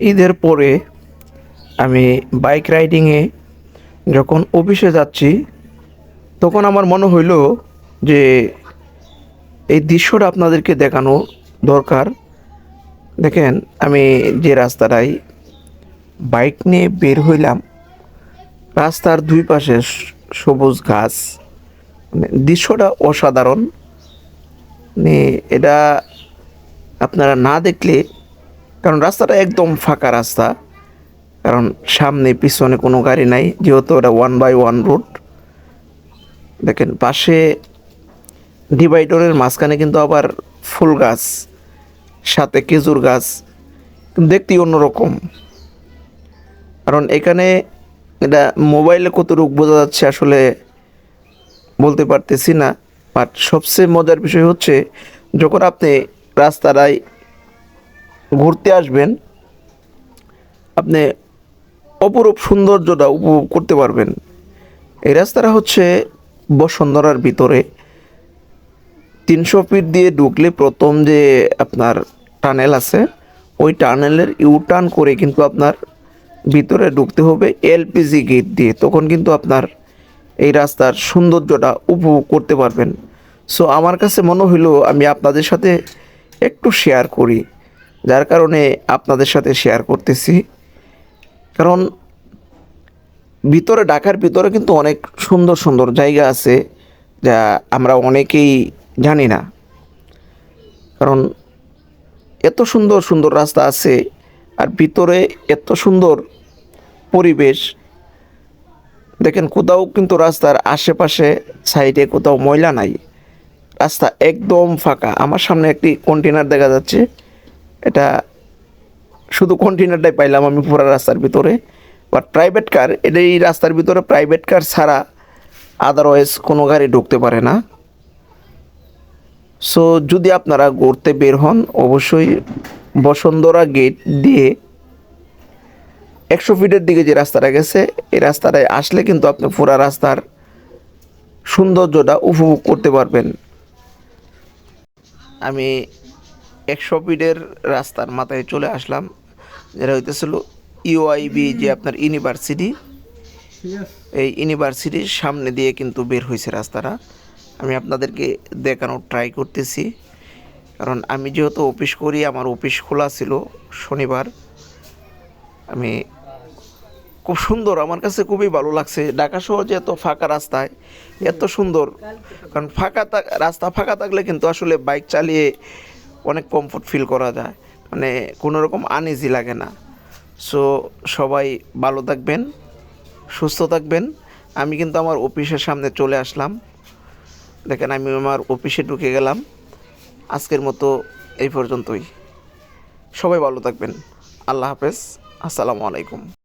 ঈদের পরে আমি বাইক রাইডিংয়ে যখন অফিসে যাচ্ছি, তখন আমার মনে হইল যে এই দৃশ্যটা আপনাদেরকে দেখানো দরকার। দেখেন, আমি যে রাস্তাটায় বাইক নিয়ে বের হইলাম, রাস্তার দুই পাশে সবুজ ঘাস মানে দৃশ্যটা অসাধারণ। মানে এটা আপনারা না দেখলে কারণ রাস্তাটা একদম ফাঁকা রাস্তা। কারণ সামনে, পিছনে কোনো গাড়ি নাই, যেহেতু এটা ওয়ান বাই ওয়ান রুট দেখেন, পাশে ডিভাইডরের মাঝখানে কিন্তু আবার ফুল গাছ, সাথে খেজুর গাছ দেখতেই অন্যরকম। কারণ এখানে এটা মোবাইলে কত রূপ বোঝা যাচ্ছে আসলে বলতে পারতেছি না বাট সবচেয়ে মজার বিষয় হচ্ছে, যখন আপনি রাস্তাটায় ঘুরতে আসবেন, আপনি অপরূপ সৌন্দর্যটা উপভোগ করতে পারবেন। এই রাস্তাটা হচ্ছে বসুন্ধরার ভিতরে। তিনশো ফিট দিয়ে ঢুকলে প্রথম যে আপনার টানেল আছে, ওই টানেলের ইউ টার্ন করে কিন্তু আপনার ভিতরে ঢুকতে হবে এলপিজি গেট দিয়ে। তখন কিন্তু আপনার এই রাস্তার সৌন্দর্যটা উপভোগ করতে পারবেন। সো আমার কাছে মনে হইল আমি আপনাদের সাথে একটু শেয়ার করি। যার কারণে আপনাদের সাথে শেয়ার করতেছি। কারণ ভিতরে, ঢাকার ভিতরে কিন্তু অনেক সুন্দর সুন্দর জায়গা আছে যা আমরা অনেকেই জানি না। কারণ এত সুন্দর সুন্দর রাস্তা আছে আর ভিতরে এত সুন্দর পরিবেশ। দেখেন, কোথাও কিন্তু রাস্তার আশেপাশে সাইডে কোথাও ময়লা নাই। রাস্তা একদম ফাঁকা। আমার সামনে একটি কন্টেনার দেখা যাচ্ছে। এটা শুধু কন্টেনারটাই পাইলাম আমি পুরো রাস্তার ভিতরে। বাট প্রাইভেট কার এটা এই রাস্তার ভিতরে প্রাইভেট কার ছাড়া আদারওয়াইজ কোনো গাড়ি ঢুকতে পারে না। সো যদি আপনারা ঘুরতে বের হন, অবশ্যই বসুন্ধরা গেট দিয়ে একশো ফিটের দিকে যে রাস্তাটা গেছে, এই রাস্তাটায় আসলে কিন্তু আপনি পুরা রাস্তার সৌন্দর্যটা উপভোগ করতে পারবেন। আমি একশো ফিটের রাস্তার মাথায় চলে আসলাম যেটা হইতেছিল ইউআইবি যে আপনার ইউনিভার্সিটি এই ইউনিভার্সিটির সামনে দিয়ে কিন্তু বের হয়েছে রাস্তাটা। আমি আপনাদেরকে দেখানোর ট্রাই করতেছি কারণ আমি যেহেতু অফিস করি আমার অফিস খোলা ছিল শনিবার। আমি খুব সুন্দর আমার কাছে খুবই ভালো লাগছে। ঢাকা শহর যে এত ফাঁকা রাস্তায় এত সুন্দর। কারণ ফাঁকা রাস্তা ফাঁকা থাকলে কিন্তু আসলে বাইক চালিয়ে অনেক কমফোর্ট ফিল করা যায়। মানে কোনো রকম আনইজি লাগে না। সো সবাই ভালো থাকবেন, সুস্থ থাকবেন। আমি কিন্তু আমার অফিসের সামনে চলে আসলাম। দেখেন, আমি আমার অফিসে ঢুকে গেলাম। আজকের মতো এই পর্যন্তই। সবাই ভালো থাকবেন। আল্লাহ হাফেজ। আসসালামু আলাইকুম।